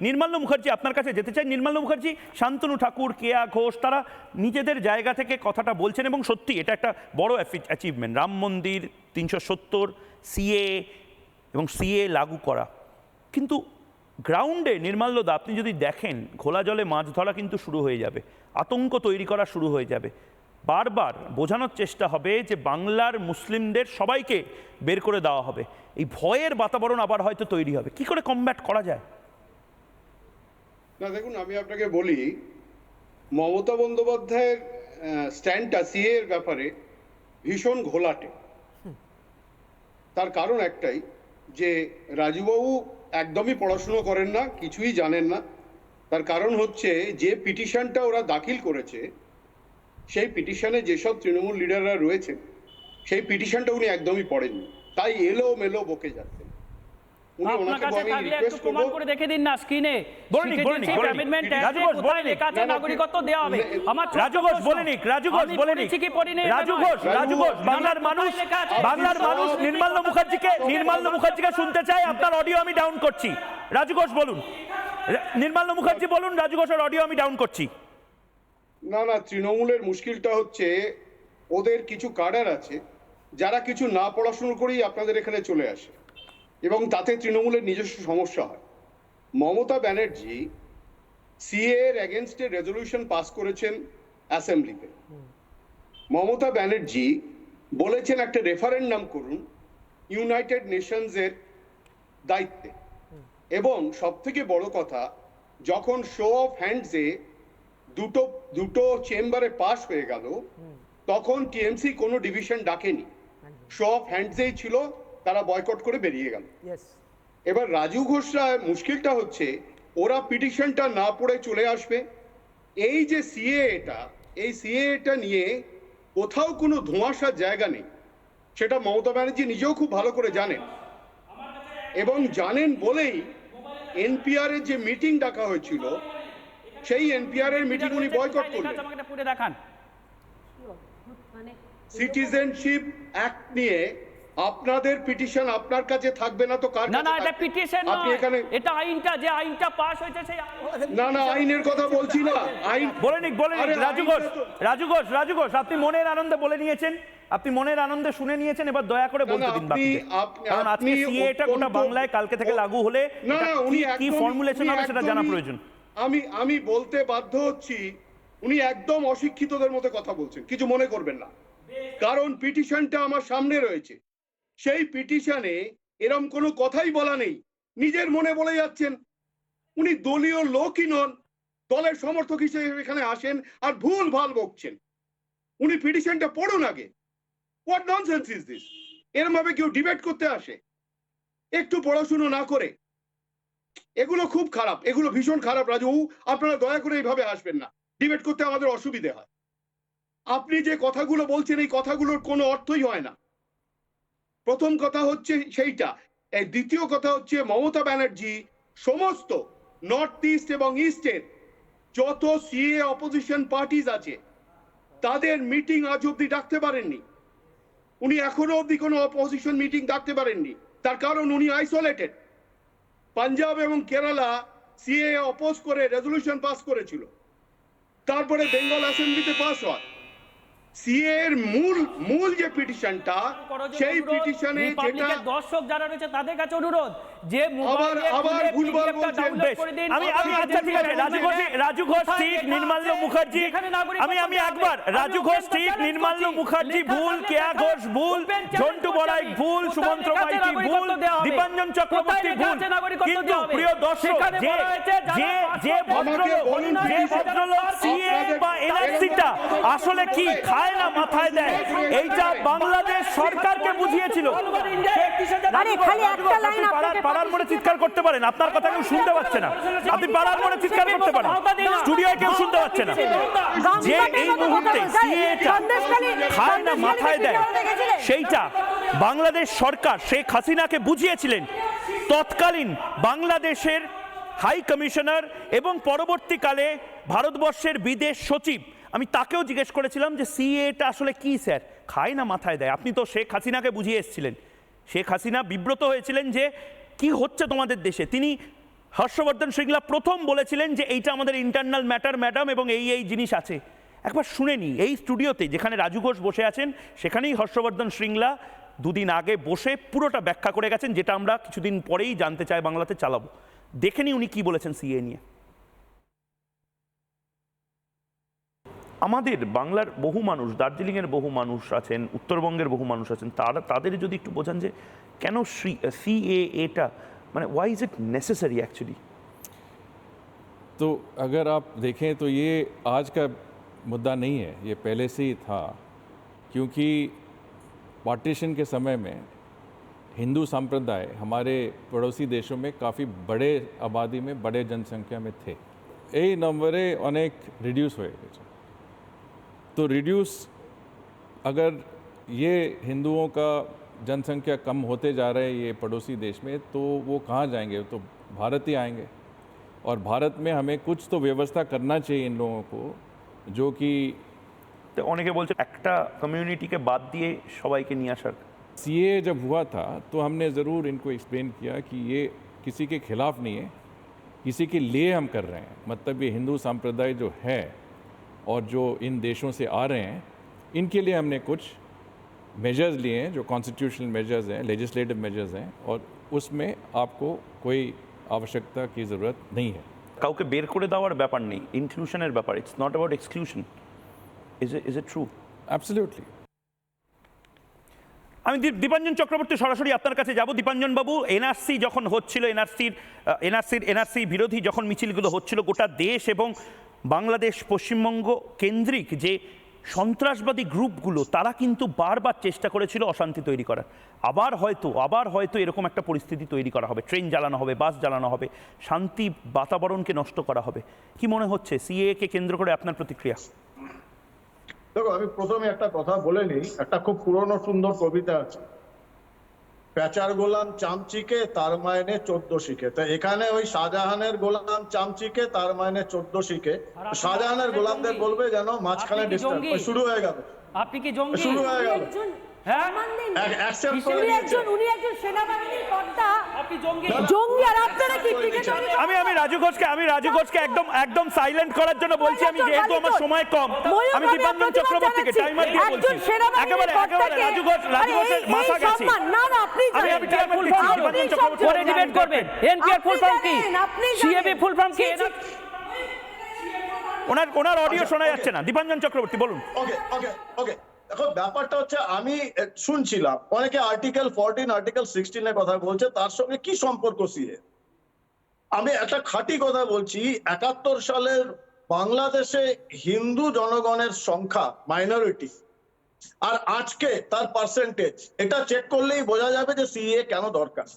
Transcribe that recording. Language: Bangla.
নির্মাল্য মুখার্জি আপনার কাছে যেতে চাই। নির্মাল্য মুখার্জি, শান্তনু ঠাকুর, কেয়া ঘোষ, তারা নিজেদের জায়গা থেকে কথাটা বলছেন এবং সত্যি এটা একটা বড় অ্যাচিভমেন্ট রাম মন্দির তিনশো সত্তর, সিএ এবং সিএ লাগু করা। কিন্তু গ্রাউন্ডে নির্মাল্যদা আপনি যদি দেখেন, ঘোলা জলে মাছ ধরা কিন্তু শুরু হয়ে যাবে। আতঙ্ক তৈরি করা শুরু হয়ে যাবে। বারবার বোঝানোর চেষ্টা হবে যে বাংলার মুসলিমদের সবাইকে বের করে দেওয়া হবে। এই ভয়ের বাতাবরণ আবার হয়তো তৈরি হবে। কি করে কমব্যাট করা যায়? না দেখুন আমি আপনাকে বলি মমতা বন্দ্যোপাধ্যায়ের স্ট্যান্ডটা সিএ এর ব্যাপারে ভীষণ ঘোলাটে। তার কারণ একটাই যে রাজুবাবু একদমই পড়াশুনো করেন না কিছুই জানেন না। তার কারণ হচ্ছে যে পিটিশনটা ওরা দাখিল করেছে সেই পিটিশনে যেসব তৃণমূল লিডাররা রয়েছে সেই পিটিশনটা উনি একদমই পড়েননি। তাই এলো মেলো বকে যাচ্ছেন আপনার কাছে থাকলে একটু প্রমাণ করে দেখে দিন না স্ক্রিনে বলে নিক, বলে নিক, বলে নিক। রাজু ঘোষ, বলে নিক। লেখা আছে না, না, নাগরিকত্ব দেওয়া হবে। আমার রাজু ঘোষ প্রশ্ন, রাজু ঘোষ আমি বলে নিক পড়েছি কি পড়িনি রাজু ঘোষ রাজু ঘোষ বাংলার মানুষ বাংলার মানুষ অর্থনীতি মুখার্জিকে বলছে, মুখার্জিকে শুনতে চাই আপনার অডিও আমি ডাউন করছি। রাজু ঘোষ বলুন। নির্মাল্য মুখার্জি বলুন রাজু ঘোষের অডিও আমি ডাউন করছি। না না তৃণমূলের মুশকিলটা হচ্ছে ওদের কিছু কাডার আছে যারা কিছু না পড়াশুনো করেই আপনাদের এখানে চলে আসে। এবং তাতে তৃণমূলের নিজস্ব সমস্যা হয়। মমতা ব্যানার্জি সিএ এর এগেনস্টে রেজলিউশন পাস করেছেন অ্যাসেম্বলিতে মমতা ব্যানার্জি বলেছেন একটা রেফারেন্ডাম করুন ইউনাইটেড নেশনসের দায়িত্বে। এবং সব থেকে বড় কথা যখন শো অফ হ্যান্ডসে দুটো দুটো চেম্বারে পাস হয়ে গেল তখন টিএমসি কোনো ডিভিশন ডাকেনি। শো অফ হ্যান্ডসেই ছিল তারা বয়কট করে বেরিয়ে গেল। এবার রাজু ঘোষরা মুশকিলটা হচ্ছে ওরা পিটিশনটা না পড়ে চলে আসবে। এই যে সিএ এটা এই সিএ এটা নিয়ে কোথাও কোনো ধোঁয়াশার জায়গা নেই। সেটা মমতা ব্যানার্জি নিজেও খুব ভালো করে জানেন। এবং জানেন বলেই এনপিআর এর যে মিটিং ডাকা হয়েছিল সেই এনপিআর এর মিটিং উনি বয়কট করলেন। এটা পড়ে দেখান। মানে সিটিজেনশিপ অ্যাক্ট নিয়ে আপনাদের পিটিশন আপনার কাছে থাকবে না তো কার না না এটা? পিটিশন আপনি এখানে এটা আইনটা যে আইনটা পাস হয়েছে সেই না না আইনের কথা বলছি না। আইন বলে নিক বলে নিক। রাজু ঘোষ রাজু ঘোষ রাজু ঘোষ আপনি মনের আনন্দে বলে নিয়েছেন। আপনি মনের আনন্দে শুনে নিয়েছেন এবার দয়া করে বলতে দিন বাকিদের। কারণ আজকে আপনি সিএ এটা গোটা বাংলায় কালকে থেকে লাগু হলে না না উনি কি ফর্মুলেশন হবে সেটা জানা প্রয়োজন। আমি আমি বলতে বাধ্য হচ্ছি উনি একদম অশিক্ষিতদের মতো কথা বলছেন কিছু মনে করবেন না। কারণ পিটিশনটা আমার সামনে রয়েছে। সেই পিটিশনে এরম কোনো কথাই বলা নেই। নিজের মনে বলে যাচ্ছেন, উনি দলীয় লোকই নন, দলের সমর্থক হিসেবে এখানে আসেন আর ভুল ভালো বকছেন। উনি পিটিশনটা পড়ুন আগে। হোয়াট ননসেন্স ইজ দিস এরম ভাবে কেউ ডিবেট করতে আসে। একটু পড়াশুনো না করে। এগুলো খুব খারাপ, এগুলো ভীষণ খারাপ, রাজু। আপনারা দয়া করে এইভাবে আসবেন না। ডিবেট করতে আমাদের অসুবিধে হয়। আপনি যে কথাগুলো বলছেন, এই কথাগুলোর কোনো অর্থই হয় না। প্রথম কথা হচ্ছে সেইটা। এই দ্বিতীয় কথা হচ্ছে মমতা ব্যানার্জি সমস্ত নর্থ ইস্ট এবং ইস্টের যত সিএ অপোজিশন পার্টিজ আছে, তাদের মিটিং আজ অব্দি ডাকতে পারেননি। উনি এখনও অব্দি কোনো অপোজিশন মিটিং ডাকতে পারেননি। তার কারণ উনি আইসোলেটেড পাঞ্জাব এবং কেরালা সিএ অপোজ করে রেজলিউশন পাস করেছিল। তারপরে বেঙ্গল অ্যাসেম্বলিতে পাস হয়। সিএ এর মূল মূল যে পিটিশনটা সেই পিটিশনে যেটা দর্শক যারা রয়েছে তাদের কাছে অনুরোধ। যে মোবাইলে আবার বলছেন। আমি আমি আচ্ছা ঠিক আছে। রাজু ঘোষ রাজু ঘোষ ঠিক নির্মাল্য মুখার্জি। আমি আমি একবার। রাজু ঘোষ ঠিক নির্মাল্য মুখার্জি ভুল কেয়া ঘোষ ভুল ঝন্টু বড়াই ভুল মাইতি ভুল? দীপাঞ্জন চক্রবর্তী ভুল। কিন্তু প্রিয় দর্শক যে যে যে ভদ্রলোক যে ভদ্রলোক সিএ বা এনআরসিটা আসলে কি খায় না মাথায় দেয়? এইটা বাংলাদেশ সরকারকে বুঝিয়েছিল আরে খালি একটা লাইন আপনাকে পাড়ার চিৎকার করতে পারেন, আপনার কথা কেউ শুনতে পাচ্ছে না। আপনি পাড়ার চিৎকার করতে পারেন, স্টুডিওয় কেউ শুনতে পাচ্ছে না। যে এই মুহূর্তে মাথায় দেয়, সেইটা বাংলাদেশ সরকার শেখ হাসিনাকে বুঝিয়েছিলেন। তৎকালীন বাংলাদেশের হাই কমিশনার এবং পরবর্তীকালে ভারতবর্ষের বিদেশ সচিব। আমি তাকেও জিজ্ঞেস করেছিলাম যে, সিএটা আসলে কি, স্যার? খায় না মাথায় দেয়? আপনি তো শেখ হাসিনাকে বুঝিয়ে এসেছিলেন। শেখ হাসিনা বিব্রত হয়েছিলেন যে কি হচ্ছে তোমাদের দেশে? তিনি হর্ষবর্ধন শৃঙ্গলা প্রথম বলেছিলেন যে এইটা আমাদের ইন্টারনাল ম্যাটার ম্যাডাম এবং এই এই জিনিস আছে। একবার শুনে নি এই স্টুডিওতে যেখানে রাজু ঘোষ বসে আছেন, সেখানেই হর্ষবর্ধন শৃঙ্গলা দুদিন আগে বসে পুরোটা ব্যাখ্যা করে গেছেন, যেটা আমরা কিছুদিন পরেই জানতে চাই, বাংলাতে চালাবো। দেখে নি উনি কী বলেছেন সিএ নিয়ে। আমাদের বাংলার বহু মানুষ দার্জিলিংয়ের বহু মানুষ আছেন উত্তরবঙ্গের বহু মানুষ আছেন তারা তাদের যদি একটু বোঝান যে কেন সি এ এটা মানে why is it necessary actually तो अगर आप देखें तो ये आज का मुद्दा नहीं है ये पहले से ही था क्योंकि पार्टीशन के समय में हिंदू संप्रदाय हमारे पड़ोसी देशों में काफ़ी बड़े आबादी में बड़े जनसंख्या में थे এই নম্বরে অনেক রিডিউস হয়ে গেছে तो रिड्यूस अगर ये हिंदुओं का जनसंख्या कम होते जा रहे हैं ये पड़ोसी देश में तो वो कहाँ जाएंगे तो भारत ही आएंगे और भारत में हमें कुछ तो व्यवस्था करना चाहिए इन लोगों को जो कि তো অনেকে বলছে একটা কমিউনিটিকে বাদ দিয়ে সবাইকে নিয়ে আসার सी जब हुआ था तो हमने ज़रूर इनको एक्सप्लेन किया कि ये किसी के खिलाफ नहीं है किसी के लिए हम कर रहे हैं मतलब ये हिंदू संप्रदाय जो है और जो इन देशों से आ रहे हैं इनके लिए हमने कुछ मेजर्स लिए हैं जो कॉन्स्टिट्यूशनल मेजर्स हैं लेजिस्लेटिव मेजर्स हैं और उसमें आपको कोई आवश्यकता की ज़रूरत नहीं है কাউকে বের করে দেওয়ার ব্যাপার নেই ইনক্লুশনের ব্যাপার it's not about exclusion is is it true absolutely আমি দীপ- দীপাঞ্জন চক্রবর্তী সরাসরি আপনার কাছে যাব দীপাঞ্জন বাবু এনআরসি যখন হচ্ছিল এনআরসির এনআরসির এনআরসি বিরোধী যখন মিছিলগুলো হচ্ছিল গোটা দেশ এবং বাংলাদেশ পশ্চিমবঙ্গ কেন্দ্রিক যে সন্ত্রাসবাদী গ্রুপগুলো, তারা কিন্তু বারবার চেষ্টা করেছিল অশান্তি তৈরি করার। আবার হয়তো আবার হয়তো এরকম একটা পরিস্থিতি তৈরি করা হবে। ট্রেন জ্বালানো হবে, বাস জ্বালানো হবে, শান্তি বাতাবরণকে নষ্ট করা হবে। কি মনে হচ্ছে? সিএ কে কেন্দ্র করে আপনার প্রতিক্রিয়া? দেখো, আমি প্রথমে একটা কথা বলে নিই, একটা খুব পুরনো সুন্দর কবিতা আছে। প্যাচার গোলাম চামচিকে তার মাইনে চোদ্দ শিখে। তো এখানে ওই শাহজাহানের গোলাম চামচিকে তার মাইনে চোদ্দ শিখে। শাহজাহানের গোলামদের বলবে যেন মাঝখানে ডিস্টার্ব শুরু হয়ে গেল। আপনি কি জঙ্গি? শুরু হয়ে গেল। একজন হ্যাঁ? আমি আমি রাজু ঘোষকে আমি রাজু ঘোষকে একদম একদম সাইলেন্ট করার জন্য বলছি আমি যেহেতু আমার সময় কম আমি দীপাঞ্জন চক্রবর্তীকে জানাচ্ছি, টাইমার দিয়ে বলছি। একেবারে একেবারে রাজু ঘোষ রাজু ঘোষের এই- এই মাথা গেছে। না না আপনি আমি জানেন। আমি টাইমার দিচ্ছি দীপাঞ্জন আপনি চক্রবর্তী পরে ডিবেট করবেন। এনপিআর ফুল ফর্ম কি? জানেন, আপনি জানেন। সিএবি ফুল ফর্ম কি? ছি, ছি। ওনার ওনার অডিও আচ্ছা, শোনা যাচ্ছে না। দীপাঞ্জন চক্রবর্তী বলুন। ওকে ওকে ওকে দেখো, ব্যাপারটা হচ্ছে আমি শুনছিলাম, অনেকে আর্টিকেল ফোরটিন আর্টিকেল সিক্সটিনের কথা বলছে, তার সঙ্গে কি সম্পর্ক সিএ আমি একটা খাঁটি কথা বলছি, একাত্তর সালের বাংলাদেশে হিন্দু জনগণের সংখ্যা মাইনরিটি আর আজকে তার পার্সেন্টেজ এটা চেক করলেই বোঝা যাবে যে সিএ কেন দরকার।